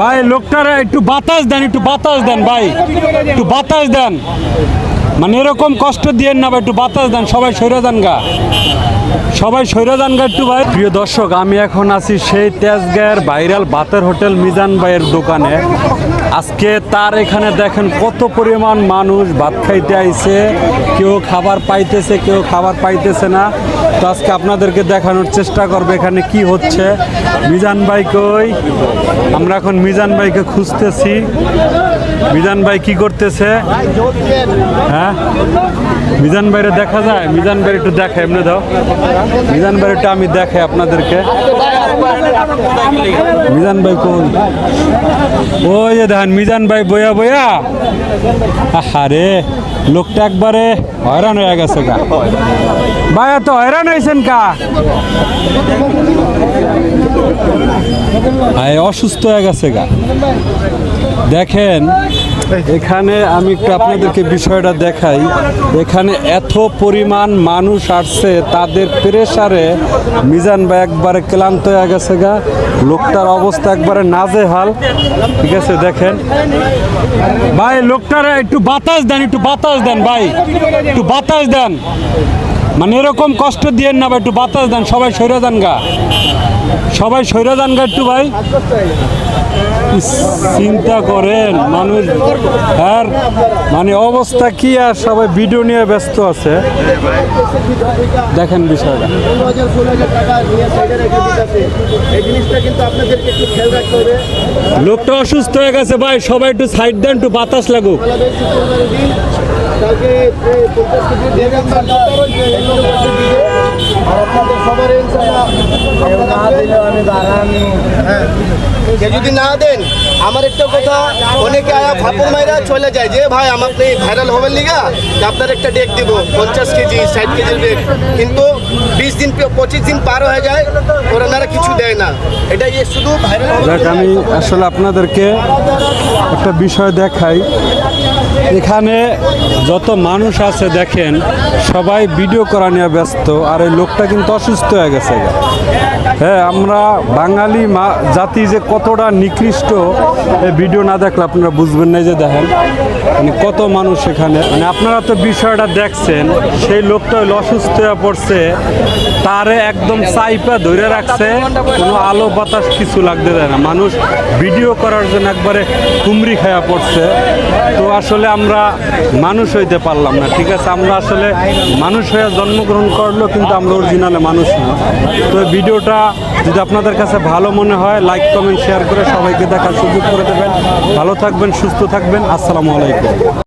ভাই, লোকটারে একটু বাতাস দেন, একটু বাতাস দেন ভাই। একটু বাতাস দেন। মানে এরকম কষ্ট দিয়েন না ভাই, একটু বাতাস দেন, সবাই সৈরা যান গা। সবাই সৈরা যান গা একটু ভাই। প্রিয় দর্শক, আমি এখন আছি সেই তেজগাঁয়ের ভাইরাল বাতের হোটেল মিজান ভাইয়ের দোকানে। আজকে তার এখানে দেখেন কত পরিমাণ মানুষ ভাত খাইতে আইছে। কেউ খাবার পাইতেছে, কেউ খাবার পাইতেছে না। তো আজকে আপনাদেরকে দেখানোর চেষ্টা করবে এখানে কি হচ্ছে। মিজান ভাই কই? আমরা এখন মিজান ভাইকে খুঁজতেছি। মিজান ভাই কি করতেছে? হ্যাঁ? মিজান ভাইরে দেখা যায়? মিজান ভাই একটু দেখে এমনি দাও। মিজান ভাই একটু আমি দেখে আপনাদেরকে। মিজান ভাই কোন? ওই যে দেখেন, মিজান ভাই বয়া বয়া আরে লোকটা একবারে হয়রান হয়ে গেছে গা। ভাই, এত হয়রান হয়েছেন কা? অসুস্থ হয়ে গেছে গা। দেখেন, এখানে আমি একটু আপনাদেরকে বিষয়টা দেখাই। এখানে এত পরিমাণ মানুষ আসছে, তাদের প্রেসারে মিজান ভাই একবারে ক্লান্ত হয়ে গেছে গা। লোকটার অবস্থা একবারে নাজেহাল। ঠিক আছে, দেখেন। ভাই, লোকটারে একটু বাতাস দেন, একটু বাতাস দেন ভাই। একটু বাতাস দেন। মানে এরকম কষ্ট দিয়েন না ভাই, একটু বাতাস দেন, সবাই সৈরা যান গা। সবাই সৈরা গা একটু ভাই। চিন্তা করেন, মানুষ আর মানে অবস্থা কি আর সবাই ভিডিও নিয়ে ব্যস্ত আছে। দেখেন বিষয়টা। লোকটা অসুস্থ হয়ে গেছে ভাই, সবাই একটু সাইড দেন, একটু বাতাস লাগুক। দিন কেউ যদি না দেন আমার একটা কথা অনেকে আয়া ফাপড় মাইরা চলে যায়। যে ভাই আমার ভাইরাল হবেন লিগা আপনার একটা ডেক দিব পঞ্চাশ কেজি ষাট কেজির ডেক কিন্তু বিশ দিন পঁচিশ দিন পার হয়ে যায় ওনারা কিছু দেয় না। এটা শুধু ভাইরাল আমি আসলে আপনাদেরকে একটা বিষয় দেখাই। এখানে যত মানুষ আছে দেখেন, সবাই ভিডিও করা নিয়ে ব্যস্ত, আর এই লোকটা কিন্তু অসুস্থ হয়ে গেছে। হ্যাঁ আমরা বাঙালি মা জাতি যে কতটা নিকৃষ্ট, এই ভিডিও না দেখলে আপনারা বুঝবেন না যে দেখেন মানে কত মানুষ এখানে। মানে আপনারা তো বিষয়টা দেখছেন, সেই লোকটা অসুস্থ হয়ে পড়ছে। তারে একদম চাইপা ধরে রাখছে, কোনো আলো বাতাস কিছু লাগতে দেয় না। মানুষ ভিডিও করার জন্য একবারে কুমড়ি খায়া পড়ছে। তো আসলে আমরা মানুষ হইতে পারলাম না, ঠিক আছে? আমরা আসলে মানুষ হয়ে জন্মগ্রহণ করলেও কিন্তু আমরা অরিজিনালে মানুষ না। তো ভিডিওটা যদি আপনাদের কাছে ভালো মনে হয় লাইক কমেন্ট শেয়ার করে সবাইকে দেখার সুযোগ করে দেবেন। ভালো থাকবেন, সুস্থ থাকবেন। আসসালামু আলাইকুম।